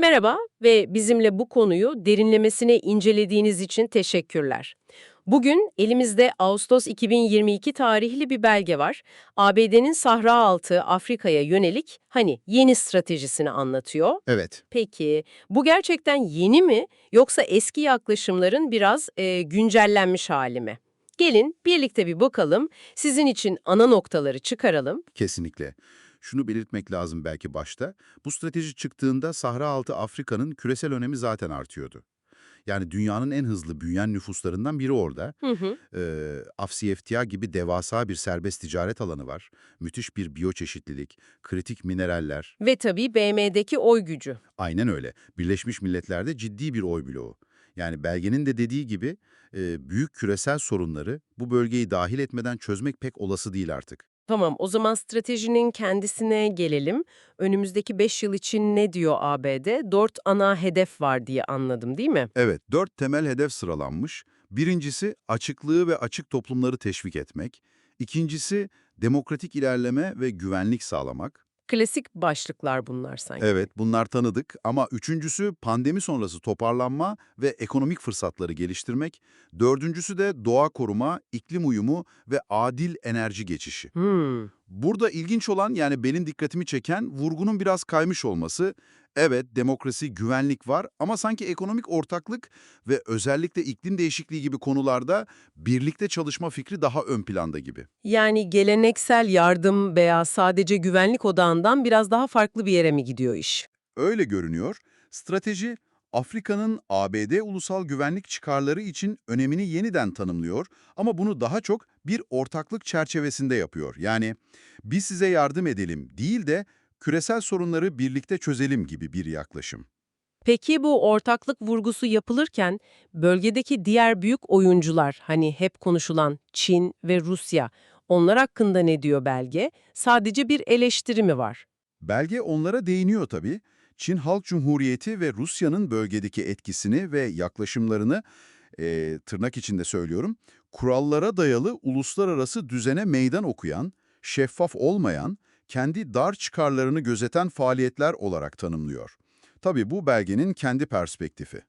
Merhaba ve bizimle bu konuyu derinlemesine incelediğiniz için teşekkürler. Bugün elimizde Ağustos 2022 tarihli bir belge var. ABD'nin Sahra Altı Afrika'ya yönelik hani yeni stratejisini anlatıyor. Evet. Peki bu gerçekten yeni mi yoksa eski yaklaşımların biraz e, güncellenmiş hali mi? Gelin birlikte bir bakalım, sizin için ana noktaları çıkaralım. Kesinlikle. Şunu belirtmek lazım belki başta. Bu strateji çıktığında Sahra Altı Afrika'nın küresel önemi zaten artıyordu. Yani dünyanın en hızlı büyüyen nüfuslarından biri orada. Hı hı. Ee, Afsiyeftia gibi devasa bir serbest ticaret alanı var. Müthiş bir biyoçeşitlilik, kritik mineraller. Ve tabii BM'deki oy gücü. Aynen öyle. Birleşmiş Milletler'de ciddi bir oy bloğu. Yani belgenin de dediği gibi e, büyük küresel sorunları bu bölgeyi dahil etmeden çözmek pek olası değil artık. Tamam, o zaman stratejinin kendisine gelelim. Önümüzdeki 5 yıl için ne diyor ABD? Dört ana hedef var diye anladım değil mi? Evet, dört temel hedef sıralanmış. Birincisi açıklığı ve açık toplumları teşvik etmek. İkincisi demokratik ilerleme ve güvenlik sağlamak. Klasik başlıklar bunlar sanki. Evet, bunlar tanıdık ama üçüncüsü pandemi sonrası toparlanma ve ekonomik fırsatları geliştirmek. Dördüncüsü de doğa koruma, iklim uyumu ve adil enerji geçişi. Hmm, Burada ilginç olan yani benim dikkatimi çeken vurgunun biraz kaymış olması. Evet, demokrasi, güvenlik var ama sanki ekonomik ortaklık ve özellikle iklim değişikliği gibi konularda birlikte çalışma fikri daha ön planda gibi. Yani geleneksel yardım veya sadece güvenlik odağından biraz daha farklı bir yere mi gidiyor iş? Öyle görünüyor. Strateji, Afrika'nın ABD ulusal güvenlik çıkarları için önemini yeniden tanımlıyor ama bunu daha çok bir ortaklık çerçevesinde yapıyor. Yani biz size yardım edelim değil de küresel sorunları birlikte çözelim gibi bir yaklaşım. Peki bu ortaklık vurgusu yapılırken bölgedeki diğer büyük oyuncular hani hep konuşulan Çin ve Rusya onlar hakkında ne diyor belge? Sadece bir eleştiri mi var? Belge onlara değiniyor tabii. Çin Halk Cumhuriyeti ve Rusya'nın bölgedeki etkisini ve yaklaşımlarını, eee, tırnak içinde söylüyorum, kurallara dayalı uluslararası düzene meydan okuyan, şeffaf olmayan, kendi dar çıkarlarını gözeten faaliyetler olarak tanımlıyor. Tabii bu belgenin kendi perspektifi.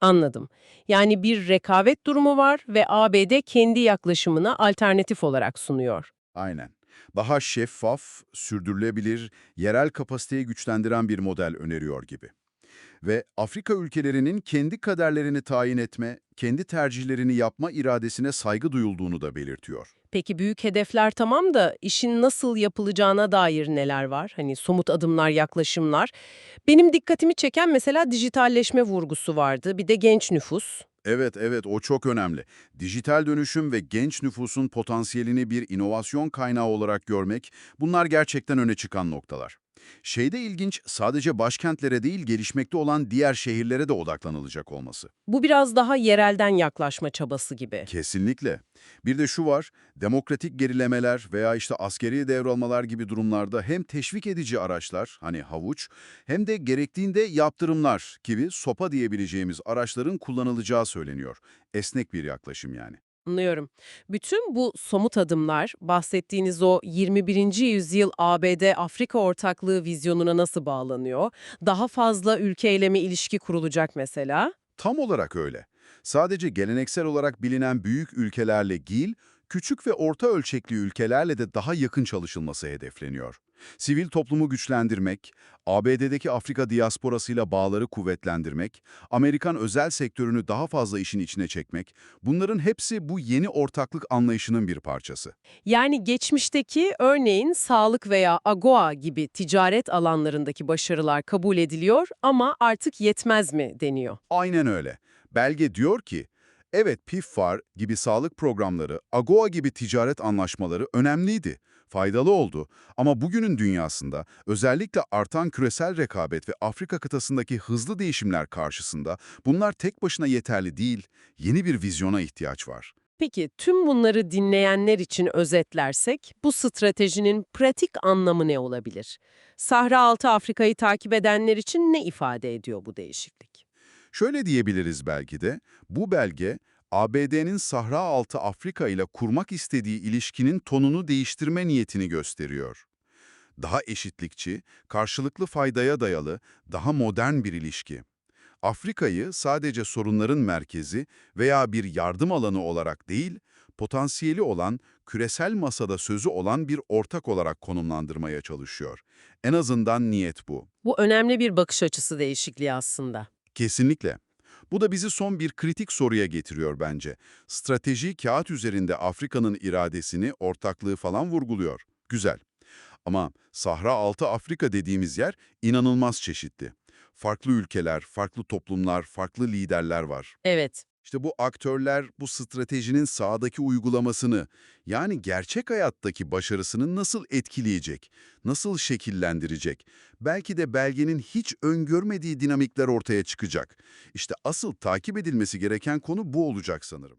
Anladım. Yani bir rekabet durumu var ve ABD kendi yaklaşımını alternatif olarak sunuyor. Aynen. Daha şeffaf, sürdürülebilir, yerel kapasiteyi güçlendiren bir model öneriyor gibi. Ve Afrika ülkelerinin kendi kaderlerini tayin etme, kendi tercihlerini yapma iradesine saygı duyulduğunu da belirtiyor. Peki büyük hedefler tamam da işin nasıl yapılacağına dair neler var? Hani somut adımlar, yaklaşımlar. Benim dikkatimi çeken mesela dijitalleşme vurgusu vardı. Bir de genç nüfus. Evet, evet o çok önemli. Dijital dönüşüm ve genç nüfusun potansiyelini bir inovasyon kaynağı olarak görmek, bunlar gerçekten öne çıkan noktalar. Şeyde ilginç, sadece başkentlere değil gelişmekte olan diğer şehirlere de odaklanılacak olması. Bu biraz daha yerelden yaklaşma çabası gibi. Kesinlikle. Bir de şu var, demokratik gerilemeler veya işte askeri devralmalar gibi durumlarda hem teşvik edici araçlar, hani havuç, hem de gerektiğinde yaptırımlar gibi sopa diyebileceğimiz araçların kullanılacağı söyleniyor. Esnek bir yaklaşım yani. Anlıyorum. Bütün bu somut adımlar bahsettiğiniz o 21. yüzyıl ABD-Afrika ortaklığı vizyonuna nasıl bağlanıyor? Daha fazla ülkeyle mi ilişki kurulacak mesela? Tam olarak öyle. Sadece geleneksel olarak bilinen büyük ülkelerle değil, küçük ve orta ölçekli ülkelerle de daha yakın çalışılması hedefleniyor. Sivil toplumu güçlendirmek, ABD'deki Afrika diasporasıyla bağları kuvvetlendirmek, Amerikan özel sektörünü daha fazla işin içine çekmek, bunların hepsi bu yeni ortaklık anlayışının bir parçası. Yani geçmişteki örneğin sağlık veya AGOA gibi ticaret alanlarındaki başarılar kabul ediliyor ama artık yetmez mi deniyor. Aynen öyle. Belge diyor ki, evet PIFFAR gibi sağlık programları, AGOA gibi ticaret anlaşmaları önemliydi, faydalı oldu ama bugünün dünyasında özellikle artan küresel rekabet ve Afrika kıtasındaki hızlı değişimler karşısında bunlar tek başına yeterli değil, yeni bir vizyona ihtiyaç var. Peki tüm bunları dinleyenler için özetlersek bu stratejinin pratik anlamı ne olabilir? Sahra Altı Afrika'yı takip edenler için ne ifade ediyor bu değişiklik? Şöyle diyebiliriz belki de, bu belge ABD'nin Sahra Altı Afrika ile kurmak istediği ilişkinin tonunu değiştirme niyetini gösteriyor. Daha eşitlikçi, karşılıklı faydaya dayalı, daha modern bir ilişki. Afrika'yı sadece sorunların merkezi veya bir yardım alanı olarak değil, potansiyeli olan, küresel masada sözü olan bir ortak olarak konumlandırmaya çalışıyor. En azından niyet bu. Bu önemli bir bakış açısı değişikliği aslında. Kesinlikle. Bu da bizi son bir kritik soruya getiriyor bence. Strateji kağıt üzerinde Afrika'nın iradesini, ortaklığı falan vurguluyor. Güzel. Ama Sahra Altı Afrika dediğimiz yer inanılmaz çeşitli. Farklı ülkeler, farklı toplumlar, farklı liderler var. Evet, İşte bu aktörler bu stratejinin sahadaki uygulamasını, yani gerçek hayattaki başarısını nasıl etkileyecek, nasıl şekillendirecek? Belki de belgenin hiç öngörmediği dinamikler ortaya çıkacak. İşte asıl takip edilmesi gereken konu bu olacak sanırım.